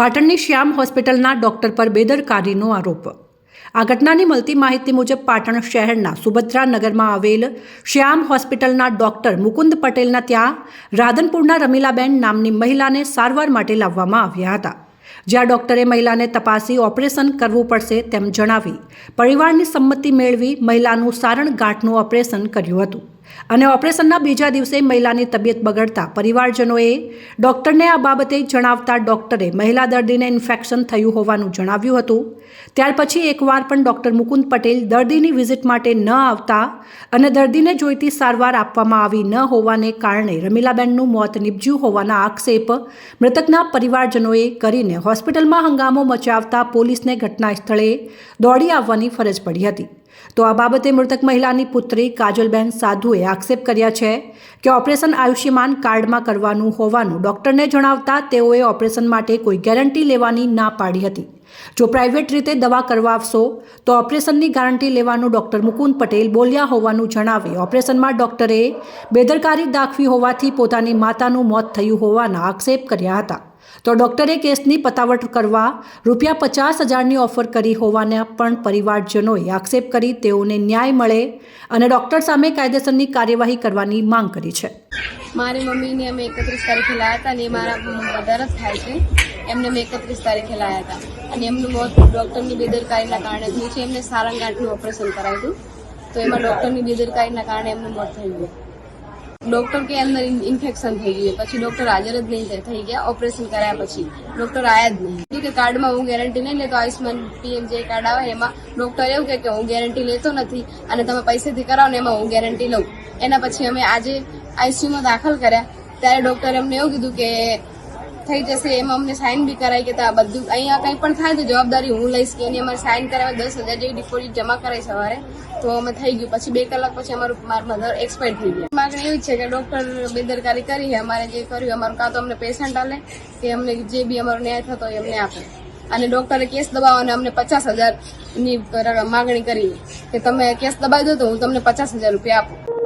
પાટણની શ્યામ હોસ્પિટલના ડોક્ટર પર બેદરકારીનો આરોપ. આ ઘટનાની મળતી માહિતી મુજબ પાટણ શહેરના સુભદ્રા નગરમાં આવેલ શ્યામ હોસ્પિટલના ડોક્ટર મુકુંદ પટેલના ત્યાં રાધનપુરના રમીલાબેન નામની મહિલાને સારવાર માટે લાવવામાં આવ્યા હતા. જ્યાં ડોક્ટરે મહિલાને તપાસી ઓપરેશન કરવું પડશે તેમ જણાવી પરિવારની સંમતિ મેળવી મહિલાનું સારણ ગાંઠનું ઓપરેશન કર્યું હતું. અને ઓપરેશનના બીજા દિવસે મહિલાની તબિયત બગડતા પરિવારજનોએ ડોક્ટરને આ બાબતે જણાવતા ડોક્ટરે મહિલા દર્દીને ઇન્ફેક્શન થયું હોવાનું જણાવ્યું હતું. ત્યાર પછી એકવાર પણ ડોક્ટર મુકુંદ પટેલ દર્દીની વિઝિટ માટે ન આવતા અને દર્દીને જોઈતી સારવાર આપવામાં આવી ન હોવાને કારણે રમીલાબેનનું મોત નીપજ્યું હોવાના આક્ષેપ મૃતકના પરિવારજનોએ કરીને હોસ્પિટલમાં હંગામો મચાવતા પોલીસને ઘટના સ્થળે દોડી આવવાની ફરજ પડી હતી. તો આ બાબતે મૃતક મહિલાની પુત્રી કાજલબેન સાધુએ આક્ષેપ કર્યા છે કે ઓપરેશન આયુષ્યમાન કાર્ડમાં કરવાનું હોવાનું ડોક્ટરને જણાવતા તેઓએ ઓપરેશન માટે કોઈ ગેરંટી લેવાની ના પાડી હતી. જો પ્રાઇવેટ રીતે દવા કરવા આવશો, તો ઓપરેશનની ગારંટી લેવાનું ડોક્ટર મુકુંદ પટેલ બોલ્યા હોવાનું જણાવી ઓપરેશનમાં ડોક્ટરે બેદરકારી દાખવી હોવાથી પોતાની માતાનું મોત થયું હોવાના આક્ષેપ કર્યા હતા. તો ડોક્ટરે કેસની પતાવટ કરવા રૂપિયા પચાસ હજારની ઓફર કરી હોવાના પણ પરિવારજનોએ આક્ષેપ કરી તેઓને ન્યાય મળે અને ડોક્ટર સામે કાયદેસરની કાર્યવાહી કરવાની માંગ કરી છે. મારી મમ્મીને અમે એકત્રીસ તારીખે લાયા હતા અને મારા વધારે જ થાય છે. એમને મેં એકત્રીસ તારીખે લાયા હતા. અને એમનું મોત ડૉક્ટરની બેદરકારીના કારણે થયું છે. એમને સારંગાંઠનું ઓપરેશન કરાવ્યું હતું. તો એમાં ડૉક્ટરની બેદરકારીના કારણે એમનું મોત થઈ ગયું ડૉક્ટર કે અંદર ઇન્ફેક્શન થઈ ગયું પછી ડૉક્ટર હાજર જ નહીં થઈ- ગયા. ઓપરેશન કરાયા પછી. ડૉક્ટર આયા જ નહીં. કે કાર્ડમાં હું ગેરંટી નહીં લેતો. આયુષ્માન પીએમ જે કાર્ડ આવે એમાં ડૉક્ટર એવું કે હું ગેરંટી લેતો નથી અને તમે પૈસેથી કરાવો ને એમાં હું ગેરંટી લઉં. એના પછી અમે આજે આઈસીયુમાં દાખલ કર્યા. ત્યારે ડૉક્ટરે અમને એવું કીધું કે થઈ જશે, એમાં અમને સાઇન બી કરાય કે આ બધું. અહીંયા કંઈ પણ થાય તો જવાબદારી હું લઈશ કે એની અમારે સાઇન કરાવે દસ હજાર જેવી ડિપોઝિટ જમા કરાય સવારે. તો અમે થઈ ગયું. પછી બે કલાક પછી અમારું મારા મધર એક્સપાયર થઈ ગયા. માગણી એવી છે કે ડોક્ટર બેદરકારી કરી, અમારે જે કર્યું, અમારું કાં તો અમને પેશન્ટ આલે કે અમને જે બી અમારો ન્યાય થતો એ અમને આપે. અને ડોક્ટરે કેસ દબાવવાને અમને પચાસ હજારની માગણી કરી કે તમે કેસ દબાવી દો તો હું તમને પચાસ હજાર રૂપિયા આપું.